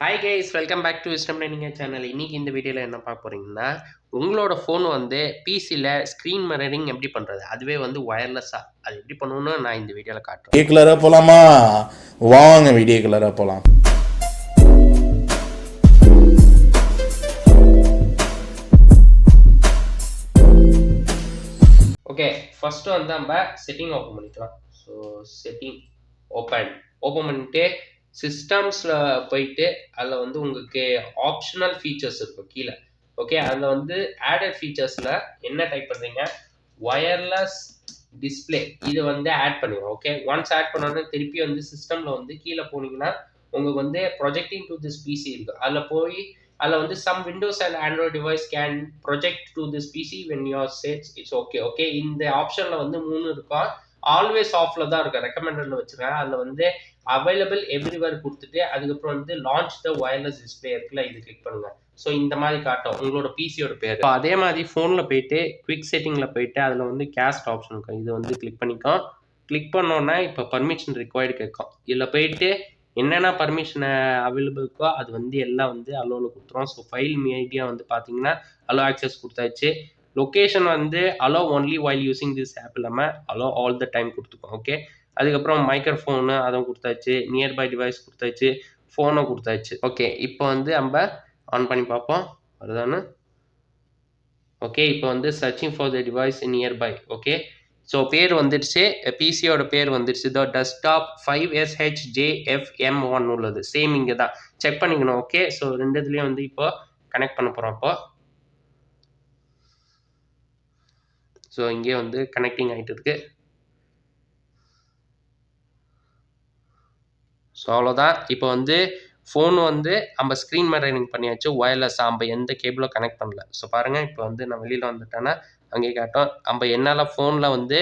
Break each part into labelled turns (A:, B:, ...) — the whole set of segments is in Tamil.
A: Hi guys welcome back to wisdom நீங்கள் சேனல் இன்னைக்கு இந்த வீடியோவில் என்ன பார்க்க போறீங்கன்னா உங்களோட ஃபோன் வந்து பிசியில் ஸ்க்ரீன் மிரரிங் எப்படி பண்ணுறது அதுவே வந்து ஒயர்லெஸ்ஸாக அது எப்படி பண்ணணும்னு நான் இந்த வீடியோவில் காட்டுறேன்.
B: வீடியோ கலராக போகலாமா வாங்க வீடியோ கலராக போகலாம்
A: ஓகே ஃபஸ்ட்டு வந்து நம்ம செட்டிங் ஓப்பன் பண்ணிக்கலாம். ஸோ செட்டிங் ஓப்பன் ஓப்பன் பண்ணிட்டு சிஸ்டம்ஸில் போயிட்டு அதில் வந்து உங்களுக்கு ஆப்ஷனல் ஃபீச்சர்ஸ் இருக்கும் கீழே. ஓகே அதில் வந்து ஆடட் ஃபீச்சர்ஸில் என்ன டைப் பண்ணுறீங்க ஒயர்லெஸ் டிஸ்ப்ளே இது வந்து ஆட் பண்ணிடுவோம் ஓகே ஒன்ஸ் ஆட் பண்ணோன்னே திருப்பி வந்து சிஸ்டமில் வந்து கீழே போனீங்கன்னா உங்களுக்கு வந்து ப்ரொஜெக்டிங் டு திஸ் பிசி இருக்கு. அதில் போய் அதில் வந்து some Windows and Android device can project to this PC when you're shades it's okay okay இந்த ஆப்ஷனில் வந்து மூணு இருக்கும் ஆல்வேஸ் ஆஃப்ல தான் இருக்கும். ரெக்கமெண்டட்ல வச்சிருக்கேன் அதில் வந்து அவைலபிள் எவ்ரிவேர் கொடுத்துட்டு அதுக்கப்புறம் வந்து லான்ச் த ஒயர்லெஸ் டிஸ்பிளே இருக்குல்ல இது கிளிக் பண்ணுங்க. ஸோ இந்த மாதிரி காட்டும். உங்களோட பிசியோட பேர். இப்போ அதே மாதிரி ஃபோனில் போயிட்டு குவிக் செட்டிங்கில் போயிட்டு அதில் வந்து கேஸ்ட் ஆப்ஷன் இருக்கும். இது வந்து கிளிக் பண்ணிக்கோ கிளிக் பண்ணோன்னா இப்போ பர்மிஷன் ரிக்வயர்டு கேட்கும். இதில் போயிட்டு என்னென்ன பர்மிஷன் அவைலபிள் இருக்கோ அது வந்து எல்லாம் வந்து அலோவில் கொடுத்துரும். ஸோ ஃபைல் மீடியா வந்து பார்த்தீங்கன்னா அலோ ஆக்சஸ் கொடுத்தாச்சு. லொக்கேஷன் வந்து allow only while using this app இல்லாமல் அலோ ஆல் த டைம் கொடுத்துக்கோம் ஓகே அதுக்கப்புறம் மைக்ரோஃபோனு அதுவும் கொடுத்தாச்சு நியர்பை டிவைஸ் கொடுத்தாச்சு ஃபோனை கொடுத்தாச்சு ஓகே இப்போ வந்து நம்ம ஆன் பண்ணி பார்ப்போம். அதுதானே ஓகே இப்போ வந்து searching for the device nearby okay so பேர் வந்துடுச்சு பிசியோட பேர் வந்துடுச்சு the desktop five SH JF M one உள்ளது. சேம் இங்கே தான் செக் பண்ணிக்கணும் ஓகே ஸோ ரெண்டுத்துலேயும் வந்து இப்போ கனெக்ட் பண்ண போகிறோம் அப்போது ஸோ இங்கே வந்து கனெக்டிங் ஆகிட்டு இருக்கு ஸோ அவ்வளோதான் இப்போ வந்து ஃபோன் வந்து நம்ம ஸ்க்ரீன் மிரரிங் பண்ணியாச்சு. ஒயர்லெஸ் நம்ம எந்த கேபிளும் கனெக்ட் பண்ணல. ஸோ பாருங்கள் இப்போ வந்து நான் வெளியில் வந்துட்டேன்னா அங்கே காட்டும். நம்ம என்னால் ஃபோனில் வந்து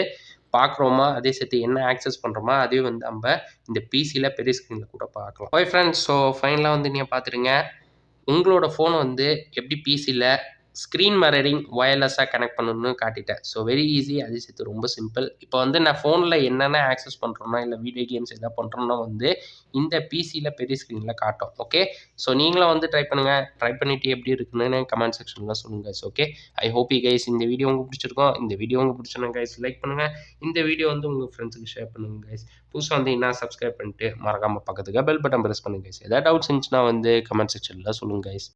A: பார்க்குறோமா அதே சேர்த்து என்ன ஆக்சஸ் பண்ணுறோமா அதே வந்து நம்ம இந்த பிசியில் பெரிய ஸ்க்ரீனில் கூட பார்க்கலாம் ஓய் ஃப்ரெண்ட்ஸ் ஸோ ஃபைனலாக வந்து நீங்கள் பார்த்துருங்க உங்களோட ஃபோனை வந்து எப்படி பிசியில் ஸ்க்ரீன் மிரரிங் ஒயர்லெஸ்ஸாக கனெக்ட் பண்ணணும்னு காட்டிட்டேன். ஸோ வெரி ஈஸி அதே சேர்த்து ரொம்ப சிம்பிள் இப்போ வந்து நான் ஃபோனில் என்னென்ன ஆக்சஸ் பண்ணுறோன்னா இல்லை வீடியோ கேம்ஸ் எதாவது பண்ணுறோன்னா வந்து இந்த பிசியில் பெரிய ஸ்க்ரீனில் காட்டும். ஓகே ஸோ நீங்களும் வந்து ட்ரை பண்ணுங்கள் ட்ரை பண்ணிவிட்டு எப்படி இருக்குன்னு கமெண்ட் செக்ஷனில் சொல்லுங்கள் guys okay I hope you guys இந்த வீடியோ உங்களுக்கு பிடிச்சிருக்கோம். இந்த வீடியோ உங்களுக்கு பிடிச்சிருந்தா கைஸ் லைக் பண்ணுங்கள் இந்த வீடியோ வந்து உங்கள் ஃப்ரெண்ட்ஸுக்கு ஷேர் பண்ணுங்கள் கைஸ் புதுசாக வந்து என்ன சப்ஸ்கிரைப் பண்ணிட்டு மறக்காமல் பக்கத்துக்கு பெல் பட்டன் ப்ரெஸ் பண்ணுங்க கைஸ் ஏதாவது டவுட்ஸ் இருந்துச்சுன்னா வந்து கமெண்ட் செக்ஷனில் சொல்லுங்கள் கைஸ்